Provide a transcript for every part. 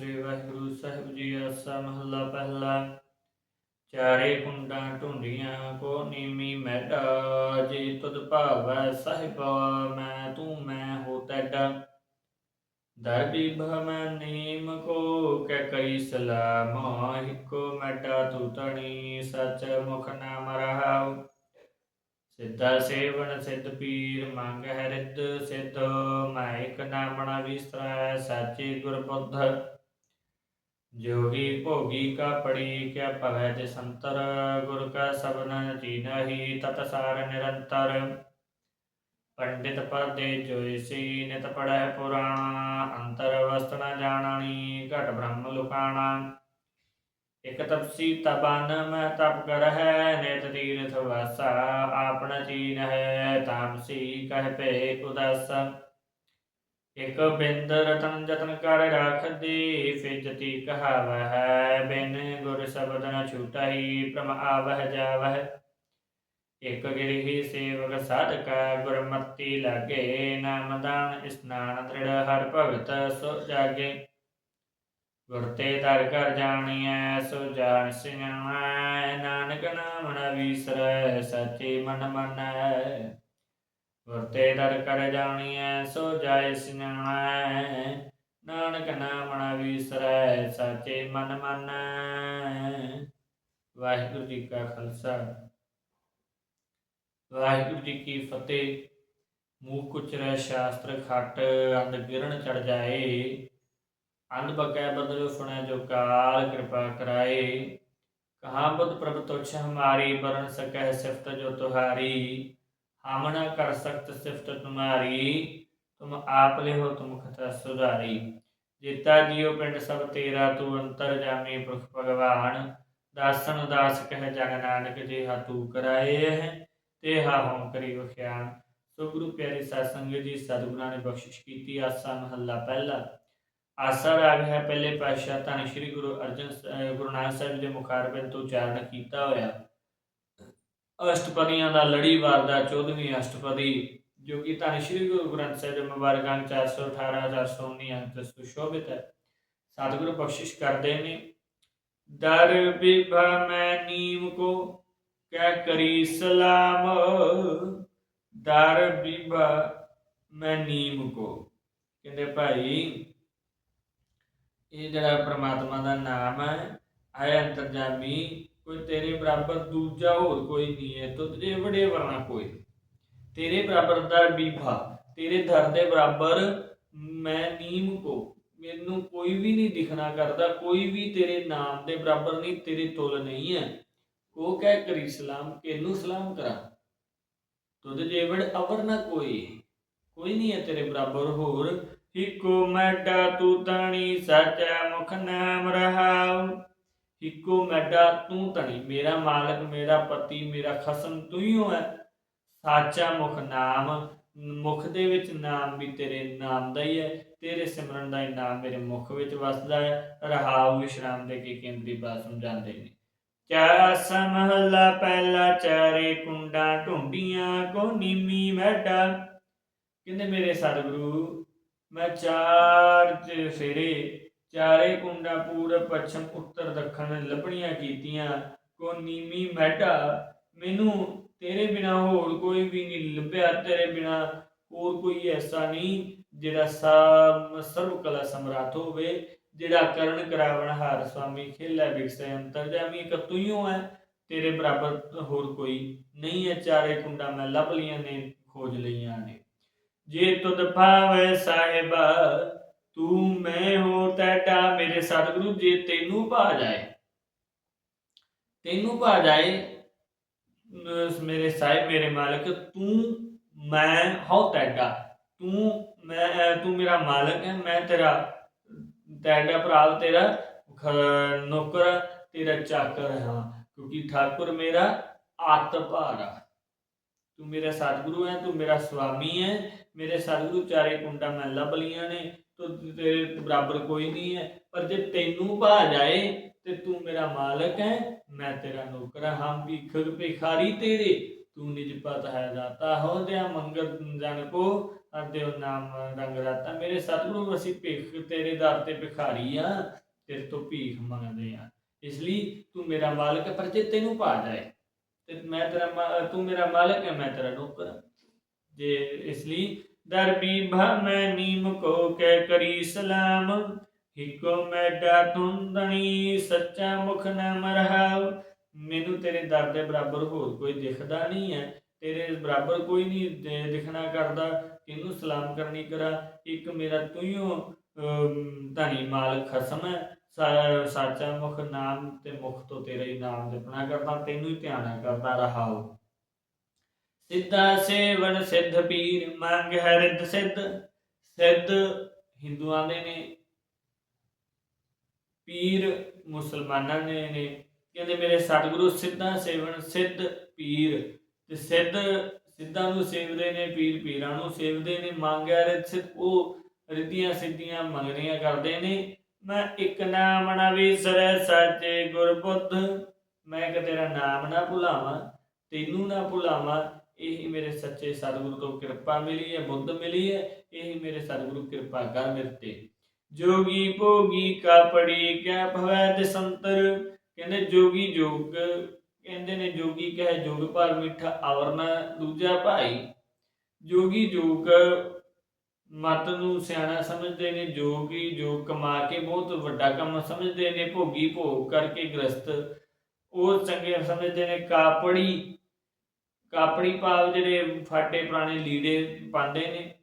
ਸ੍ਰੀ ਵਾਹਿਗੁਰੂ ਸਾਹਿਬ ਜੀ ਆਸਾ ਮਹੱਲਾ ਪਹਿਲਾ। ਚਾਰੇ ਕੁੰਡਾਂ ਢੁੰਡੀਆਂ ਕੋ ਨੀਮੀ ਮੈਡਾ, ਜੀ ਤੁਧ ਭਾਵੈ ਸਾਹਿਬਾ, ਮੈਂ ਤੂੰ ਮੈਂ ਹੋ ਤੈਡਾ। ਦਰਬੀ ਭਮੈ ਨੀਮ ਕੋ, ਕੈ ਕਈ ਸਲਾਮ ਹਿਕੋ ਮੈਡਾ ਤੂ ਤਣੀ ਸਚ ਮੁਖ ਨਾ ਰਹਾਉ ਸਿੱਧਾ ਸੇਵਨ ਸਿੱਧ ਪੀਰ, ਮੰਗ ਹਰਿਦ ਰਿੱਧ ਮੈਂ ਮਾਇਕ ਨਾਮਣਾ ਵਿਸਰੈ ਸਾਚੇ ਗੁਰ ਬੁੱਧ ਜੋਗੀ ਭੋਗੀ ਕਾ ਪੜੀ ਕਿਆ ਭਵੈ ਤੇ ਸੰਤਰ ਗੁਰ ਕਾ ਸਬਨ ਜੀਨਹੀ ਤਤ ਸਾਰ ਨਿਰੰਤਰ। ਪੰਡਿਤ ਪਰਦੇ ਜੋਇਸੀ ਨਿਤ ਪੜੈ ਪੁਰਾਣਾ, ਅੰਤਰ ਵਸਤ ਨ ਜਾਣਣੀ ਘਟ ਬ੍ਰਹਮ ਲੁਕਾਣਾ। ਇਕ ਤਪਸੀ ਤਬਨ ਮੈਂ ਤਪ ਕਰਹਿ, ਨਿਤ ਤੀਰਥ ਵਾਸਾ, ਆਪਣਾ ਚੀਨ ਹੈ ਤਾਮਸੀ ਕਹਿ ਭੇ ਉਦਾਸ। ਇਕ ਬਿੰਦ ਰਤਨ ਜਤਨ ਕਰ ਰਾਖਦੀ ਫਿਜਤੀ ਕਹਾਵਹਿ, ਬਿਨ ਗੁਰ ਸ਼ਬਦ ਨ ਛੂਟਈ ਪ੍ਰਮ ਆਵਹਿ ਜਾਵਹਿ। ਇਕ ਗਿਰਹੀ ਸੇਵਕ ਸਾਧਕਾ, ਗੁਰਮਤੀ ਲਾਗੇ ਨਾਮਦਾਨ ਇਸਨਾਨ ਦ੍ਰਿੜ, ਹਰ ਭਗਤ ਸੋ ਜਾਗੇ। ਗੁਰ ਤੇ ਦਰ ਕਰ ਜਾਣੀਐ, ਸੋ ਜਾਣ ਸਿਆਣੈ ਨਾਨਕ ਨਾਮ ਨ ਵਿਸਰੈ, ਸਚੇ ਮਨ ਮੰਨੈ। ਗੁਰ ਦਰ ਕਰ ਜਾਣੀਐ, ਸੋ ਜਾਏ ਸਿਆਣੈ ਨਾਨਕ ਨਾਮ ਵਿਸਰੈ, ਸਚੇ ਮਨ ਮੰਨੈ। ਵਾਹਿਗੁਰੂ ਜੀ ਕਾ ਖਾਲਸਾ। ਵਾਹਿਗੁਰੂ ਜੀ ਕੀ ਫਤਿਹ। ਮੂੰਹ ਕੁਚਰੈ, ਸ਼ਾਸਤਰ ਖੱਟ, ਅੰਧ ਗਿਰਨ ਚੜ ਜਾਏ। ਅੰਧ ਬਕੈ ਬਦਲ ਸੁਣੈ, ਜੋ ਕਾਲ ਕਿਰਪਾ ਕਰਾਏ। ਕਹਾਂ ਬੁੱਧ ਪ੍ਰਭ ਤੁਛ ਹਮਾਰੀ, ਬਰਨ ਸਕੈ ਸਿਫਤ ਜੋ ਤੁਹਾਰੀ। ਹਮ ਨ ਕਰ ਸਕਤ ਸਿਫਤ ਤੁਮਾਰੀ, ਤੁਮ ਆਪ ਲਿਹੋ ਤੁਮ ਖਤਾ ਸੁਧਾਰੀ। ਜੀਤਾ ਜੀਉ ਪਿੰਡ ਸਭ ਤੇਰਾ, ਤੂੰ ਅੰਤਰ ਜਾਮੀ ਪੁਰਖ ਭਗਵਾਨ। ਦਾਸਨ ਦਾਸ ਕਹਿ ਜਗ ਨਾਨਕ ਜੀ ਤੂੰ ਕਰਾਏ ਹੈ ਤੇ ਹਾ ਹਉ ਕਰੀ ਵਖਿਆਨ। ਸੋ ਗੁਰੂ ਪਿਆਰੇ ਸਾਧ ਜੀ, ਸਤਿਗੁਰਾਂ ਨੇ ਬਖਸ਼ਿਸ਼ ਕੀਤੀ ਆਸਾ ਮਹੱਲਾ ਪਹਿਲਾ। ਆਸਾ ਰਾਗ ਹੈ ਪਹਿਲੇ ਪਾਤਸ਼ਾਹ, ਧੰਨ ਸ਼੍ਰੀ ਗੁਰੂ ਅਰਜਨ ਗੁਰੂ ਨਾਨਕ ਸਾਹਿਬ ਦੇ ਮੁਖਾਰਬਿੰਦ ਤੋਂ ਉਚਾਰਨ ਕੀਤਾ ਹੋਇਆ। ਅਸ਼ਟਪਦੀਆਂ ਦਾ, ਲੜੀਵਾਰ ਦਾ 14ਵੀਂ ਅਸ਼ਟਪਦੀ, ਜੋ ਕਿ ਧੰਨ ਸ਼੍ਰੀ ਗੁਰੂ ਗ੍ਰੰਥ ਸਾਹਿਬ ਦੇ ਮੁਬਾਰਕਾਂ ਅੰਕ 418 419 ਅੰਕ ਤੋਂ ਸੁਸ਼ੋਭਿਤ ਹੈ। ਸਤਿਗੁਰੂ ਬਖਸ਼ਿਸ਼ ਕਰਦੇ ਨੇ। ਦਰ ਬਿਭਾ ਮੈਂ ਨੀਮ ਕੋ, ਕਹਿ ਕਰੀ ਸਲਾਮ। ਦਰ ਬਿਭਾ ਮੈਂ ਨੀਮ ਕੋ। ਕਹਿੰਦੇ ਭਾਈ, ਇਹ ਜਿਹੜਾ ਪ੍ਰਮਾਤਮਾ ਦਾ ਨਾਮ ਹੈ, ਆਏ ਅੰਤਰਜਾਮੀ ਕੋਈ ਤੇਰੇ ਬਰਾਬਰ ਦੂਜਾ ਹੋਰ ਕੋਈ ਨਹੀਂ ਹੈ ਤੁਝੇ ਬੜੇ ਵਰਨਾ ਕੋਈ। ਤੇਰੇ ਬਰਾਬਰ ਦਾ ਬੀਭਾ ਤੇਰੇ ਦਰ ਦੇ ਬਰਾਬਰ ਮੈਂ ਨੀਮ ਕੋ। ਮੈਨੂੰ ਕੋਈ ਵੀ ਨਹੀਂ ਦਿਖਣਾ ਕਰਦਾ, ਕੋਈ ਵੀ ਤੇਰੇ ਨਾਮ ਦੇ ਬਰਾਬਰ ਨਹੀਂ ਤੇਰੇ ਤੁਲ ਨਹੀਂ ਹੈ। ਕੋ ਕਹਿ ਕਰੀ ਸਲਾਮ, ਕਿਹਨੂੰ ਸਲਾਮ ਕਰਾਂ? ਤੁਧ ਜੇਵੜ ਅਵਰ ਨਾ ਕੋਈ ਕੋਈ ਨਹੀਂ ਹੈ ਤੇਰੇ ਬਰਾਬਰ ਹੋਰ। ਹਿਕੋ ਮੈਡਾ ਤੂੰ ਤਣੀ ਸਚਾ ਮੁਖ ਨਾਮ ਰਹਾਉ। ਹਿਕੋ ਮੈਡਾ ਤੂੰ ਤਣੀ ਮੇਰਾ ਮਾਲਕ, ਮੇਰਾ ਪਤੀ, ਮੇਰਾ ਖਸਮ ਤੂੰ ਹੀ ਹੈ ਸਾਚਾ ਮੁਖ ਨਾਮ, ਮੁਖ ਦੇ ਵਿੱਚ ਨਾਮ ਵੀ ਤੇਰੇ ਨਾਮ ਦਾ ਹੀ ਹੈ। ਤੇਰੇ ਸਿਮਰਨ ਦਾ ਹੀ ਮੇਰੇ ਮੁਖ ਵਿੱਚ ਵਸਦਾ ਹੈ। ਰਹਾਉ ਵਿਸ਼ਰਾਮ ਦੇ ਕੇ ਕੇਂਦਰੀ ਬਾਤ ਸਮਝਾਉਂਦੇ ਨੇ। ਚਾਰ ਸਮਹਲਾ ਪਹਿਲਾ ਚਾਰੇ ਕੁੰਡਾਂ ਢੁੰਡੀਆਂ ਕੋ ਨੀਮੀ ਮੈਡਾ। ਕਹਿੰਦੇ ਮੇਰੇ ਸਤਿਗੁਰੂ, ਮੈਂ ਚਾਰ ਚ ਫੇਰੇ ਚਾਰੇ ਕੁੰਡਾਂ ਪੂਰਬ, ਪੱਛਮ, ਉੱਤਰ, ਦੱਖਣ ਲੱਭਣੀਆਂ ਕੀਤੀਆਂ। ਕੋ ਨੀਮੀ ਮੈਡਾ ਮੈਨੂੰ ਤੇਰੇ ਬਿਨਾ ਹੋਰ ਕੋਈ ਵੀ ਨਹੀਂ ਲੱਭਿਆ। ਤੇਰੇ ਬਿਨਾ ਹੋਰ ਕੋਈ ਐਸਾ ਨਹੀਂ ਜਿਹੜਾ ਸਾ- ਸਰਵ ਕਲਾ ਸਮਰਾਟ ਹੋਵੇ, ਜਿਹੜਾ ਕਰਨ ਕਰਾਵਣ ਹਾਰ ਸੁਆਮੀ ਖੇਲਾ ਵਿਕਸੈ ਅੰਤਰਜਾਮੀ ਇੱਕ ਤੂੰ ਹੀ। ਹੈ ਤੇਰੇ ਬਰਾਬਰ ਹੋਰ ਕੋਈ ਨਹੀਂ ਹੈ। ਚਾਰੇ ਕੁੰਡਾਂ ਮੈਂ ਲੱਭ ਲੀਆਂ ਨੇ, ਖੋਜ ਲਈਆਂ ਨੇ। ਜੇ ਤੁਧ ਭਾਵੈ ਸਾਹਿਬਾ ਤੂੰ ਮੈਂ ਹੋ ਤੈਡਾ ਮੇਰੇ ਸਤਿਗੁਰੂ ਜੇ ਤੈਨੂੰ ਭਾ ਜਾਏ। ਤੈਨੂੰ ਭਾ ਜਾਏ ਮੇਰੇ ਸਾਹਿਬ, ਮੇਰੇ ਮਾਲਕ, ਤੂੰ ਮੈਂ ਹੋ ਤੈਡਾ ਤੂੰ ਮੈਂ ਤੂੰ ਮੇਰਾ ਮਾਲਕ ਹੈ, ਮੈਂ ਤੇਰਾ ਤੈਡਾ ਭਰਾ ਤੇਰਾ ਨੌਕਰ, ਤੇਰਾ ਚਾਕਰ ਹਾਂ, ਕਿਉਂਕਿ ਠਾਕੁਰ ਮੇਰਾ ਆਤ ਭਾਰਾ ਤੂੰ ਮੇਰਾ ਸਤਿਗੁਰੂ ਹੈ, ਤੂੰ ਮੇਰਾ ਸੁਆਮੀ ਹੈ, ਮੇਰੇ ਸਤਿਗੁਰੂ ਚਾਰੇ ਕੁੰਡਾਂ ਮੈਂ ਲੱਭ ਲੀਆਂ ਨੇ ਤੂੰ ਤੇਰੇ ਬਰਾਬਰ ਕੋਈ ਨਹੀਂ ਹੈ। ਪਰ ਜੇ ਤੈਨੂੰ ਭਾ ਜਾਏ ਤੇ ਤੂੰ ਮੇਰਾ ਮਾਲਕ ਹੈ, ਮੈਂ ਤੇਰਾ ਨੌਕਰ ਹਾਂ। ਹਮ ਭੀਖਕ ਭਿਖਾਰੀ ਤੇਰੇ, ਤੂੰ ਨਿਜ ਪਤ ਹੈ ਦਾਤਾ। ਹੋ ਦਿਆ ਮੰਗਲ ਜਨ ਕੋ ਅਰਦੇ ਨਾਮ ਰੰਗ ਰਾਤਾ। ਮੇਰੇ ਸਤਿਗੁਰੂ, ਅਸੀਂ ਭਿੱਖ ਤੇਰੇ ਦਰ ਤੇ ਭਿਖਾਰੀ ਆ, ਤੇਰੇ ਤੋਂ ਭੀਖ ਮੰਗਦੇ ਆ। ਇਸ ਲਈ ਤੂੰ ਮੇਰਾ ਮਾਲਕ ਹੈ, ਪਰ ਜੇ ਤੈਨੂੰ ਭਾ ਜਾਏ, ਤੇ ਮੈਂ ਤੇਰਾ ਮਾ- ਤੂੰ ਮੇਰਾ ਮਾਲਕ ਹੈ, ਮੈਂ ਤੇਰਾ ਨੌਕਰ ਜੇ ਇਸ ਲਈ ਦਰ ਬੀਭਾ ਨੀਮ ਕੋ ਕਹਿ ਕਰੀ ਸਲਾਮ। ਹਿਕੋ ਮੈਡਾ ਤੁੰਦਣੀ ਸੱਚਾ ਮੁਖ ਨਾ ਮਰਹਾਉ। ਮੈਨੂੰ ਤੇਰੇ ਦਰ ਦੇ ਬਰਾਬਰ ਹੋਰ ਕੋਈ ਦਿਖਦਾ ਨਹੀਂ ਹੈ। ਤੇਰੇ ਬਰਾਬਰ ਕੋਈ ਨਹੀਂ ਦਿਖਣਾ ਕਰਦਾ। ਕਿਹਨੂੰ ਸਲਾਮ ਕਰਨੀ ਕਰਾ। ਇੱਕ ਮੇਰਾ ਤੂੰ ਧਨੀ ਮਾਲਕ ਖਸਮ ਹੈ। ਸਾ- ਸਾਚਾ ਮੁਖ ਨਾਮ ਤੇ ਮੁਖ ਤੋਂ ਤੇਰਾ ਹੀ ਨਾਮ ਜਪਣਾ ਕਰਦਾ। ਤੈਨੂੰ ਹੀ ਧਿਆਨ ਕਰਦਾ ਰਹਾਉ। ਸਿੱਧਾ ਸੇਵਨ ਸਿੱਧ ਪੀਰ, ਮੰਗ ਹੈ ਰਿੱਧ ਸਿੱਧ। ਸਿੱਧ ਹਿੰਦੂਆਂ ਦੇ ਨੇ, ਪੀਰ ਮੁਸਲਮਾਨਾਂ ਦੇ ਨੇ। ਕਹਿੰਦੇ ਮੇਰੇ ਸਤਿਗੁਰੂ ਸਿੱਧਾ ਸੇਵਨ ਸਿੱਧ ਪੀਰ ਤੇ ਸਿੱਧ ਸਿੱਧਾਂ ਨੂੰ ਸੇਵਦੇ ਨੇ, ਪੀਰ ਪੀਰਾਂ ਨੂੰ ਸੇਵਦੇ ਨੇ ਮੰਗਿਆ ਰਿੱਧ ਸਿੱਧ। ਉਹ ਰਿੱਧੀਆਂ ਸਿੱਧੀਆਂ ਮੰਗਣੀਆਂ ਕਰਦੇ ਨੇ। ਮੈਂ ਇੱਕ ਨਾਮ ਨਾ ਵਿਸਰੈ ਸਾਚੇ ਗੁਰਬੁੱਧ। ਮੈਂ ਕਿ ਤੇਰਾ ਨਾਮ ਨਾ ਭੁਲਾਵਾਂ, ਤੈਨੂੰ ਨਾ ਭੁਲਾਵਾਂ ਇਹੀ ਮੇਰੇ ਸੱਚੇ ਸਤਿਗੁਰੂ ਤੋਂ ਕਿਰਪਾ ਮਿਲੀ ਹੈ, ਬੁੱਧ ਮਿਲੀ ਹੈ, ਇਹੀ ਮੇਰੇ ਸਤਿਗੁਰੂ ਕਿਰਪਾ ਕਰ ਮੇਰੇ ਤੇ ਜੋਗੀ ਭੋਗੀ ਕਾਪੜੀ ਕਿਆ ਭਵੈ ਦੇ ਸੰਤਰ ਕਹਿੰਦੇ ਜੋਗੀ ਜੋਗ, ਕਹਿੰਦੇ ਨੇ ਜੋਗੀ ਕਹੇ ਜੋਗ ਪਰ ਮਿੱਠਾ ਅਵਰਨਾ ਦੂਜਾ ਭਾਈ। ਜੋਗੀ ਜੋਗ, ਮਤ ਨੂੰ ਸਿਆਣਾ ਸਮਝਦੇ ਨੇ, ਜੋਗੀ ਜੋ ਕਮਾ ਕੇ ਬਹੁਤ ਵੱਡਾ ਕੰਮ ਸਮਝਦੇ ਨੇ, ਭੋਗੀ ਭੋਗ ਕਰਕੇ ਗ੍ਰਸਤ। ਉਹ ਚੰਗੇ ਸਮਝਦੇ ਨੇ, ਕਾਪੜੀ ਕਾਪੜੀ ਭਾਵ ਜਿਹੜੇ ਫਾਟੇ ਪੁਰਾਣੇ ਲੀੜੇ ਪਾਉਂਦੇ ਨੇ,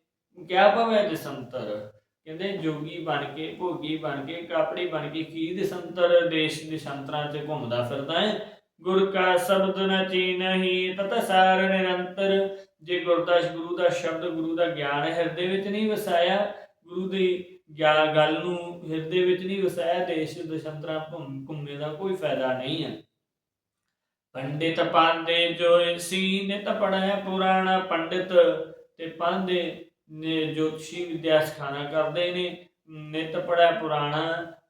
ਕਿਆ ਭਵੈ ਦਸੰਤਰ? ਕਹਿੰਦੇ ਜੋਗੀ ਬਣ ਕੇ, ਭੋਗੀ ਬਣ ਕੇ, ਕਾਪੜੀ ਬਣ ਕੇ ਕੀ ਦਸੰਤਰ ਦੇਸ਼ ਦੇਸ਼ਾਂਤਰਾਂ 'ਚ ਘੁੰਮਦਾ ਫਿਰਦਾ ਹੈ? ਗੁਰ ਕਾ ਸ਼ਬਦ ਨ ਚੀਨਹੀ, ਤਤ ਸਾਰ ਨਿਰੰਤਰ। ਜੇ ਗੁਰਦਾਸ ਗੁਰੂ ਦਾ ਸ਼ਬਦ, ਗੁਰੂ ਦਾ ਗਿਆਨ ਹਿਰਦੇ ਵਿੱਚ ਨਹੀਂ ਵਸਾਇਆ, ਗੁਰੂ ਦੀ ਗਿਆਨ ਗੱਲ ਨੂੰ ਹਿਰਦੇ ਵਿੱਚ ਨਹੀਂ ਵਸਾਇਆ, ਦੇਸ਼ ਦੇਸ਼ਾਂਤਰਾਂ ਘੁੰਮੇ ਦਾ ਕੋਈ ਫਾਇਦਾ ਨਹੀਂ ਹੈ। ਪੰਡਿਤ ਪਾਂਦੇ ਜੋ ਸੀ ਨਿਤ ਪੁਰਾਣਾ ਪੰਡਿਤ ਤੇ ਪਾਂਦੇ ਨੇ ਜੋਤਸ਼ੀ ਵਿਦਿਆ ਸਿਖਾਣਾ ਕਰਦੇ ਨੇ, ਨਿਤ ਪੜਿਆ ਪੁਰਾਣਾ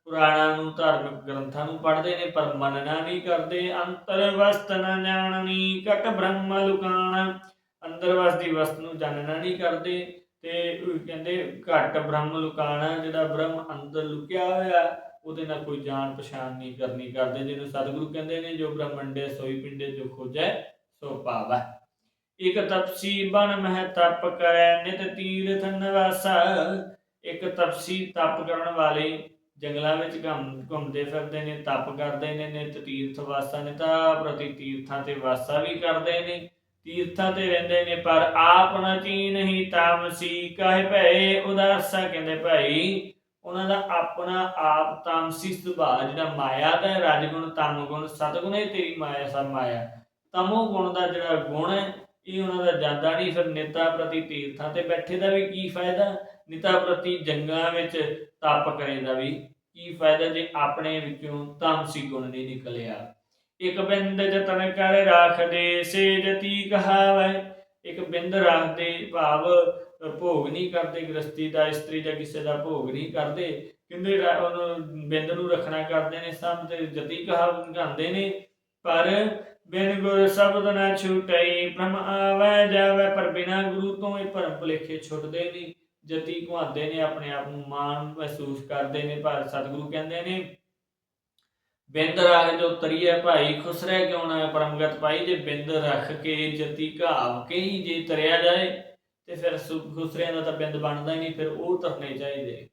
ਪੁਰਾਣਾ ਨੂੰ ਧਾਰਮਿਕ ਗ੍ਰੰਥਾਂ ਨੂੰ ਪੜ੍ਹਦੇ ਨੇ, ਪਰ ਮੰਨਣਾ ਨਹੀਂ ਕਰਦੇ, ਅੰਤਰ ਵਸਤ ਨ ਜਾਣਨੀ ਕਟ ਬ੍ਰਹਮ ਲੁਕਾਣਾ, ਅੰਦਰ ਵਸਦੀ ਵਸਤ ਨੂੰ ਜਾਣਨਾ ਨਹੀਂ ਕਰਦੇ। ਤੇ ਉਹ ਕਹਿੰਦੇ ਘਟ ਬ੍ਰਹਮ ਲੁਕਾਣਾ, ਜਿਹੜਾ ਬ੍ਰਹਮ ਅੰਦਰ ਲੁਕਿਆ ਹੋਇਆ, ਉਹਦੇ ਨਾਲ ਕੋਈ ਜਾਣ ਪਛਾਣ ਨਹੀਂ ਕਰਨੀ ਕਰਦੇ। ਜਿਹਨੂੰ ਸਤਿਗੁਰੂ ਕਹਿੰਦੇ ਨੇ, ਜੋ ਬ੍ਰਹਮੰਡੇ ਸੋਈ ਪਿੰਡੇ ਜੋ ਖੋਜੈ ਸੋ ਪਾਵੈ ਇਕ ਤਪਸੀ ਬਨ ਮਹਿ ਤਪ ਕਰੈ, ਨਿਤ ਤੀਰਥ ਨਿਵਾਸਾ। ਇੱਕ ਤਪਸੀ ਤਪ ਕਰਨ ਵਾਲੇ ਜੰਗਲਾਂ ਵਿੱਚ ਘੁੰਮ, ਘੁੰਮਦੇ ਫਿਰਦੇ ਨੇ, ਤਪ ਕਰਦੇ ਨੇ, ਨਿਤ ਤੀਰਥ ਵਾਸਾ ਤਾਂ ਪ੍ਰਤੀ ਤੀਰਥਾਂ ਤੇ ਵਾਸਾ ਵੀ ਕਰਦੇ ਨੇ। ਤੀਰਥਾਂ ਤੇ ਰਹਿੰਦੇ ਨੇ, ਪਰ ਆਪ ਨ ਚੀਨਹੀ ਤਾਮਸੀ ਕਾਹੇ ਭਏ? ਉਦਾਸਾ ਕਹਿੰਦੇ ਭਾਈ, ਉਹਨਾਂ ਦਾ ਆਪਣਾ ਆਪ ਤਾਮਸੀ ਸੁਭਾਅ ਜਿਹੜਾ ਮਾਇਆ ਦਾ ਰਜਗੁਣ ਤਮਗੁਣ ਸਤਗੁਣ, ਇਹ ਤੇਰੀ ਮਾਇਆ ਸਭ ਮਾਇਆ ਤਮੋ ਗੁਣ ਦਾ ਜਿਹੜਾ ਗੁਣ ਹੈ, ਇਹ ਉਹਨਾਂ ਦਾ ਜਾਂਦਾ ਨਹੀਂ। ਫਿਰ ਨੇਤਾ ਪ੍ਰਤੀ ਤੀਰਥਾਂ ਤੇ ਬੈਠੇ ਦਾ ਵੀ ਕੀ ਫਾਇਦਾ? ਨੇਤਾ ਪ੍ਰਤੀ ਜੰਗਾਂ ਵਿੱਚ ਤਪ ਕਰੇ ਦਾ ਵੀ ਕੀ ਫਾਇਦਾ? ਜੇ ਆਪਣੇ ਵਿੱਚੋਂ ਤਾਮਸੀ ਗੁਣ ਨਹੀਂ ਨਿਕਲਿਆ। ਇੱਕ ਬਿੰਦ ਜਤਨ ਕਰ ਰਾਖਦੇ ਸੇ ਜਤੀ ਕਹਾਵੈ। ਇੱਕ ਬਿੰਦ ਰੱਖਦੇ, ਭਾਵ ਭੋਗ ਨਹੀਂ ਕਰਦੇ ਗ੍ਰਸਤੀ ਦਾ, ਇਸਤਰੀ ਜਾਂ ਕਿਸੇ ਦਾ ਭੋਗ ਨਹੀਂ ਕਰਦੇ। ਕਹਿੰਦੇ ਉਹਨੂੰ ਬਿੰਦ ਨੂੰ ਰੱਖਣਾ ਕਰਦੇ ਨੇ ਸਭ ਤੇ ਜਤੀ ਕਹਾਵ ਗਾਉਂਦੇ ਨੇ। ਪਰ ਬਿਨ ਗੁਰ ਸ਼ਬਦ ਨਾ ਛੁਟਈ ਭ੍ਰਮ ਆਵੈ, ਜਾਵੈ, ਪਰ ਬਿਨਾ ਗੁਰੂ ਤੋਂ ਇਹ ਭਰਮ ਭੁਲੇਖੇ ਛੁੱਟਦੇ ਨਹੀਂ। ਜਤੀ ਘੁਆਉਂਦੇ ਨੇ, ਆਪਣੇ ਆਪ ਨੂੰ ਮਾਣ ਮਹਿਸੂਸ ਕਰਦੇ ਨੇ ਪਰ ਸਤਿਗੁਰੂ ਕਹਿੰਦੇ ਨੇ। ਬਿੰਦ ਰੱਖ ਜੋ ਤਰੀਏ ਭਾਈ ਖੁਸ਼ ਰਹਿ ਨਾ ਪਰਮਗਤ ਪਾਈ? ਜੇ ਬਿੰਦ ਰੱਖ ਕੇ ਜਤੀ ਘਾਵ ਕੇ ਜੇ ਤਰਿਆ ਜਾਏ, ਤੇ ਫਿਰ ਖੁਸਰਿਆਂ ਦਾ ਤਾਂ ਬਿੰਦ ਬਣਦਾ ਹੀ ਨਹੀਂ, ਫਿਰ ਉਹ ਤਰਨੇ ਚਾਹੀਦੇ।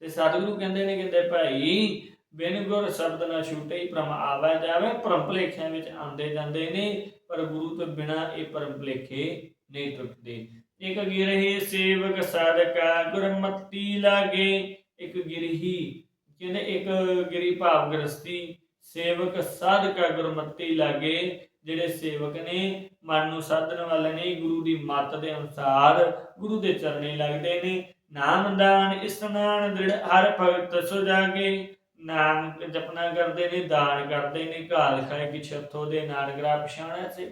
ਤੇ ਸਤਿਗੁਰੂ ਕਹਿੰਦੇ ਨੇ ਕਹਿੰਦੇ, ਭਾਈ, ਬਿਨ ਗੁਰ ਸ਼ਬਦ ਨਾ ਛੂਟੇ ਹੀ ਭ੍ਰਮ ਆਵੈ ਜਾਵੇ। ਭ੍ਰਮ ਭਲੇਖਿਆਂ ਵਿੱਚ ਆਉਂਦੇ ਜਾਂਦੇ ਨੇ, ਪਰ ਗੁਰੂ ਤੋਂ ਬਿਨਾ ਇਹ ਭ੍ਰਮ ਭਲੇਖੇ ਨਹੀਂ ਟੁੱਟਦੇ। ਇੱਕ ਗਿਰਹੀ ਸੇਵਕ, ਸਾਧਕਾ ਗੁਰਮਤੀ ਲਾਗੇ, ਇੱਕ ਗਿਰਹੀ ਕਹਿੰਦੇ ਇੱਕ ਗਿਰੀ ਭਾਵ ਗ੍ਰਸਤੀ ਸੇਵਕ ਸਾਧਕਾ ਗੁਰਮਤੀ ਲਾਗੇ, ਜਿਹੜੇ ਸੇਵਕ ਨੇ, ਮਨ ਨੂੰ ਸਾਧਨ ਵਾਲੇ ਨੇ, ਗੁਰੂ ਦੀ ਮੱਤ ਦੇ ਅਨੁਸਾਰ ਗੁਰੂ ਦੇ ਚਰਨੇ ਲੱਗਦੇ ਨੇ। ਨਾਮ ਦਾਨ ਇਸਨਾਨ ਦ੍ਰਿੜ ਹਰ ਭਗਤ ਸੁਜਾਗੇ ਨਾਮ ਜਪਨਾ ਕਰਦੇ ਨੇ, ਦਾਨ ਕਰਦੇ ਨੇ, ਘਾਲ ਖਾਏ ਕਿ ਛੱਥੋ ਦੇ ਨਾਨਕਰਾ ਪਛਾਣਿਆ ਸੇ।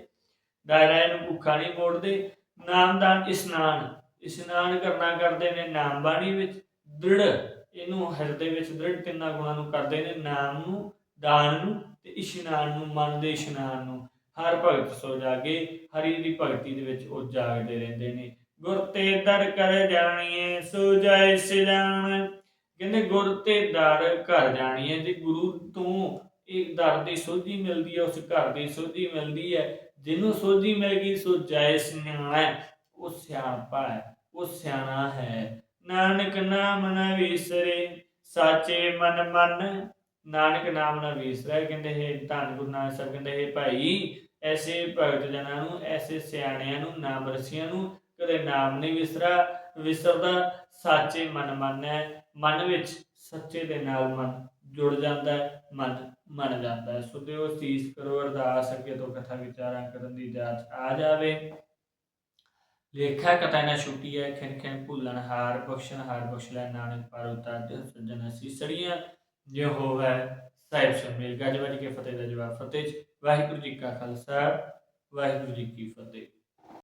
ਦਾਇਰਾ ਨੂੰ ਭੁੱਖਾ ਨਹੀਂ ਮੋੜਦੇ। ਨਾਮ ਦਾਨ ਇਸਨਾਨ ਇਸਨਾਨ ਕਰਨਾ ਕਰਦੇ ਨੇ ਨਾਮ ਬਾਣੀ ਵਿੱਚ। ਦ੍ਰਿੜ ਇਹਨੂੰ ਹਿਰਦੇ ਵਿੱਚ ਦ੍ਰਿੜ ਤਿੰਨਾਂ ਗੁਣਾਂ ਨੂੰ ਕਰਦੇ ਨੇ, ਨਾਮ ਨੂੰ, ਦਾਨ ਨੂੰ ਤੇ ਇਸ਼ਨਾਨ ਨੂੰ, ਮਨ ਦੇ ਇਸ਼ਨਾਨ ਨੂੰ। ਹਰ ਭਗਤ ਸੋ ਜਾਗੇ, ਹਰੀ ਦੀ ਭਗਤੀ ਦੇ ਵਿੱਚ ਉਹ ਜਾਗਦੇ ਰਹਿੰਦੇ ਨੇ। ਗੁਰ ਤੇ ਦਰ ਕਰ ਜਾਣੀਏ, ਸੋ ਜਾਇ ਸਿਜਾਣ ਕਹਿੰਦੇ ਗੁਰ ਤੇ ਦਰ ਘਰ ਜਾਣੀਏ, ਜੇ ਗੁਰੂ ਤੋਂ ਇਹ ਦਰ ਦੀ ਸੋਝੀ ਮਿਲਦੀ ਹੈ, ਉਸ ਘਰ ਦੀ ਸੋਝੀ ਮਿਲਦੀ ਹੈ। ਜਿਹਨੂੰ ਸੋਝੀ ਮਿਲ ਗਈ, ਸੋ ਜਾਇ ਸਿਆਣਾ। ਉਹ ਸਿਆਣਪਾ ਹੈ, ਉਹ ਸਿਆਣਾ ਹੈ। ਨਾਨਕ ਨਾਮ ਨ ਵਿਸਰੇ, ਸਾਚੇ ਮਨ ਮਨ। ਨਾਨਕ ਨਾਮ ਨ ਵਿਸਰੈ ਕਹਿੰਦੇ ਹੈ ਧੰਨ ਗੁਰੂ ਨਾਨਕ ਸਾਹਿਬ ਕਹਿੰਦੇ ਹੈ ਭਾਈ, ਐਸੇ ਭਗਤ ਜਨਾਂ ਨੂੰ, ਐਸੇ ਸਿਆਣਿਆਂ ਨੂੰ, ਨਾਮ ਰਸੀਆਂ ਨੂੰ ਕਦੇ ਨਾਮ ਨਹੀਂ ਵਿਸਰਾ। ਵਿਸਰਦਾ ਸਾਚੇ ਮਨ ਮਨ ਹੈ ਮਨ ਵਿੱਚ ਸੱਚੇ ਦੇ ਨਾਲ ਮਨ ਜੁੜ ਜਾਂਦਾ ਹੈ, ਮਨ ਮੰਨ ਜਾਂਦਾ ਹੈ। ਸੋ ਦਿਓ ਸੀਸ ਕਰੋ ਅਰਦਾਸ, ਅੱਗੇ ਤੋਂ ਕਥਾ ਵਿਚਾਰਾਂ ਕਰਨ ਦੀ ਜਾਚ ਆ ਜਾਵੇ। ਲੇਖਾ ਕਥਾ ਨਾ ਛੁੱਟੀ ਹੈ ਖਿੰ ਖਿੰ ਭੁੱਲਣ ਹਾਰ ਬਖਸ਼ਣ, ਹਾਰ ਬਖਸ਼ ਲੈ ਨਾਨਕ ਪਰ ਉਤਾਰ ਦੇ ਸੱਜਣ ਸੀਸੜੀਆਂ। ਜੋ ਹੋਵੇ ਸਾਹਿਬ ਸਮੇਲ ਗੱਜ ਕੇ ਫਤਿਹ ਦਾ ਜਵਾਬ ਫਤਿਹ ਵਾਹਿਗੁਰੂ ਜੀ ਕਾ ਖਾਲਸਾ, ਵਾਹਿਗੁਰੂ ਜੀ ਕੀ ਫਤਿਹ।